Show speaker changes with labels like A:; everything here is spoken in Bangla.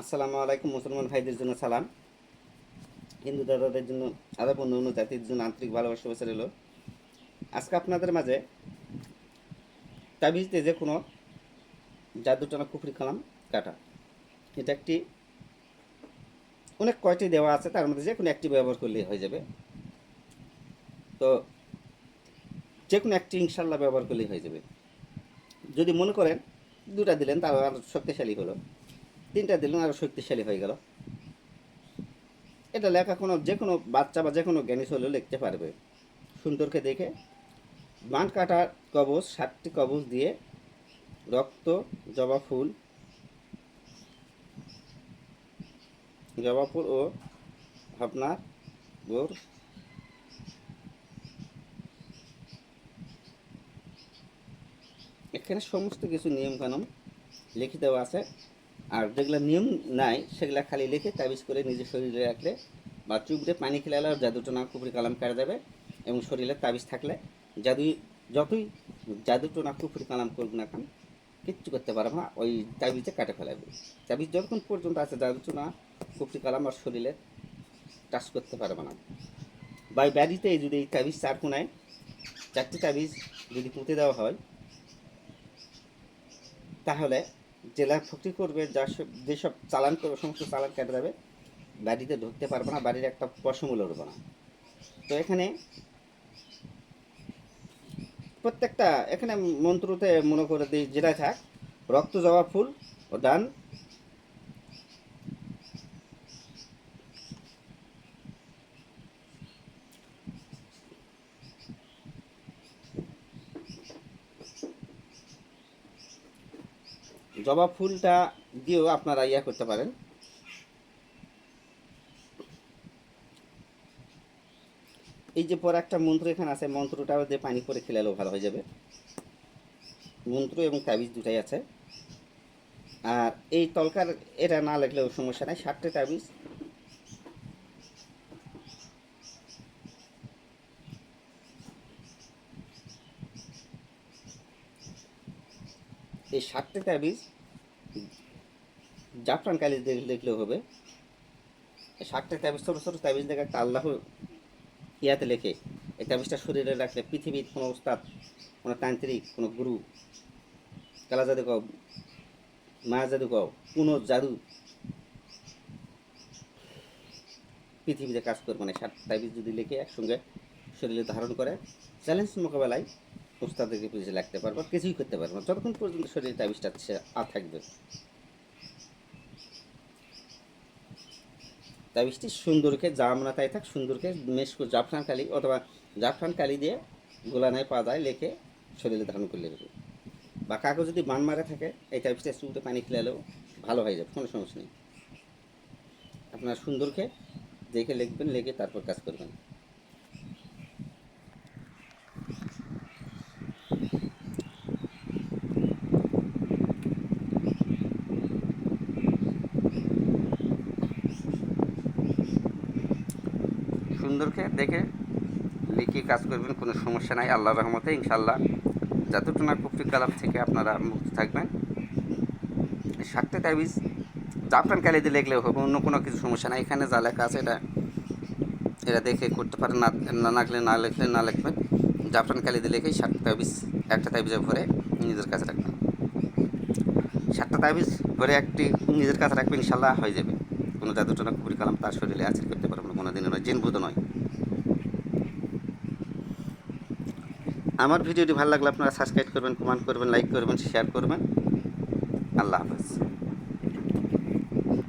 A: আসসালামু আলাইকুম, মুসলমান ভাইদের জন্য সালাম। হিন্দু দাদাদের জন্য আদাব অন্য অন্য জাতির জন্য আন্তরিক ভালোবাসা বসে রইল আজকে আপনাদের মাঝে তাবিজতে যে কোনো জাদুটানা কুফরি কালাম কাটা। এটা একটি অনেক কয়টি দেওয়া আছে, তার মধ্যে যে কোনো একটি ব্যবহার করলেই হয়ে যাবে। তো যে কোনো একটি ইনশাল্লাহ ব্যবহার করলেই হয়ে যাবে। যদি মনে করেন দুটা দিলেন তার আরও শক্তিশালী হলো। তিনটা দিলেন আরও শক্তিশালী হয়ে গেল। এটা লেখা কোনো, যে কোনো বাচ্চা বা যে কোনো জ্ঞানী হলেও লিখতে পারবে। সুন্দরকে দেখে। বান কাটার কবচ সাতটি কবচ দিয়ে রক্ত, জবা ফুল জবা ফুল ও আপনার গোর এখানে সমস্ত কিছু নিয়ম কানুন লিখিত আছে। আর যেগুলো নিয়ম নাই, সেগুলো খালি লিখে তাবিজ করে নিজের শরীরে রাখলে বা চুপড়ে পানি খেলে জাদুটা না কুপুরি কালাম কেটে যাবে এবং শরীরে তাবিজ থাকলে জাদুই যতই জাদুটো না কুপুরি কালাম করবে না কেন, কিচ্ছু করতে পারবে না, ওই তাবিজে কাটে ফেলাবে। তাবিজ যতক্ষণ পর্যন্ত আছে জাদুটো না কুপুরি কালাম আর শরীরে টাচ করতে পারবে না। বা বাড়িতে যদি এই তাবিজ চার কোনায় চারটি তাবিজ যদি পুঁতে দেওয়া হয়, তাহলে জেলা ক্ষতি করবে, যা যেসব চালান করবে, সমস্ত চালান কেটে যাবে বাড়িতে ঢুকতে পারব না, বাড়ির একটা পশমও উঠবো না। তো এখানে প্রত্যেকটা, এখানে মন্ত্রতে মনে করে দিই, যেটা থাক, রক্ত জবা ফুল ও ডান জবা ফুলটা দিয়েও আপনারা ইয়া করতে পারেন। এই যে পরে একটা মন্ত্র এখানে আছে মন্ত্রটাও দিয়ে পানি করে খেলালেও ভালো হয়ে যাবে। মন্ত্র এবং তাবিজ দুটাই আছে। আর এই তলকার এটা না লাগলেও সমস্যা নাই ষাটটা তাবিজ। এই ষাটটা তাবিজ জাফরান কালি দেখ- দেখলেও হবে। ষাটটা তাবিজ ছোটো ছোটো তাবিজ দেখে একটা আল্লাহ ইয়াতে লেখে, এই তাবিজটা শরীরে রাখলে পৃথিবীর কোনো উস্তাদ কোনো তান্ত্রিক, কোনো গুরু, কালা জাদু কও মা জাদু কও, কোনো জাদু পৃথিবীতে কাজ করবে না। ষাট তাবিজ যদি লেখে একসঙ্গে শরীরে ধারণ করে, চ্যালেঞ্জ মোকাবেলায় উস্তাদেরকে পিছিয়ে লাগতে পারব, কিছুই করতে পারব যতক্ষণ পর্যন্ত শরীরে তাবিজটা আর থাকবে তাবিজটি সুন্দরকে জামনা তাই থাক, সুন্দরকে করে জাফরান কালি অথবা জাফরান কালি দিয়ে গোলানায় পা যায়, লেখে শরীরে ধারণ করলে হবে বা কাকে যদি বান মারা থাকে, এই তাবিজটা চুলতে পানি খেলালেও ভালো হয়ে যাবে, কোনো সমস্যা নেই। আপনার সুন্দরকে দেখে লিখবেন, লেখে তারপর কাজ করবেন। সুন্দরকে দেখে লিখে কাজ করবেন, কোনো সমস্যা নাই। আল্লাহ রহমতে ইনশাল্লাহ যতটুকু না কুফরি কালাম থেকে আপনারা মুক্ত থাকবেন। সাতটা তাবিজ জাফরান কালিতে লিখলেও হবে, অন্য কোনো কিছু সমস্যা নাই। এখানে যা লেখা আছে এটা এটা দেখে করতে পারেন, না না লাগলে না লিখলে না লিখবেন। জাফরান কালিতে লিখেই সাতটা তাবিজ, একটা তাবিজে ভরে নিজের কাছে রাখবেন। সাতটা তাবিজ ভরে একটি নিজের কাছে রাখবেন ইনশাল্লাহ হয়ে যাবে। কোনো জাদুটনা কালাম, তার শরীরে আচার করতে পারব না কোনো দিনে নয় জিনভূত নয়। আমার ভিডিওটি ভালো লাগলে আপনারা সাবস্ক্রাইব করবেন কমেন্ট করবেন লাইক করবেন শেয়ার করবেন। আল্লাহ হাফেজ।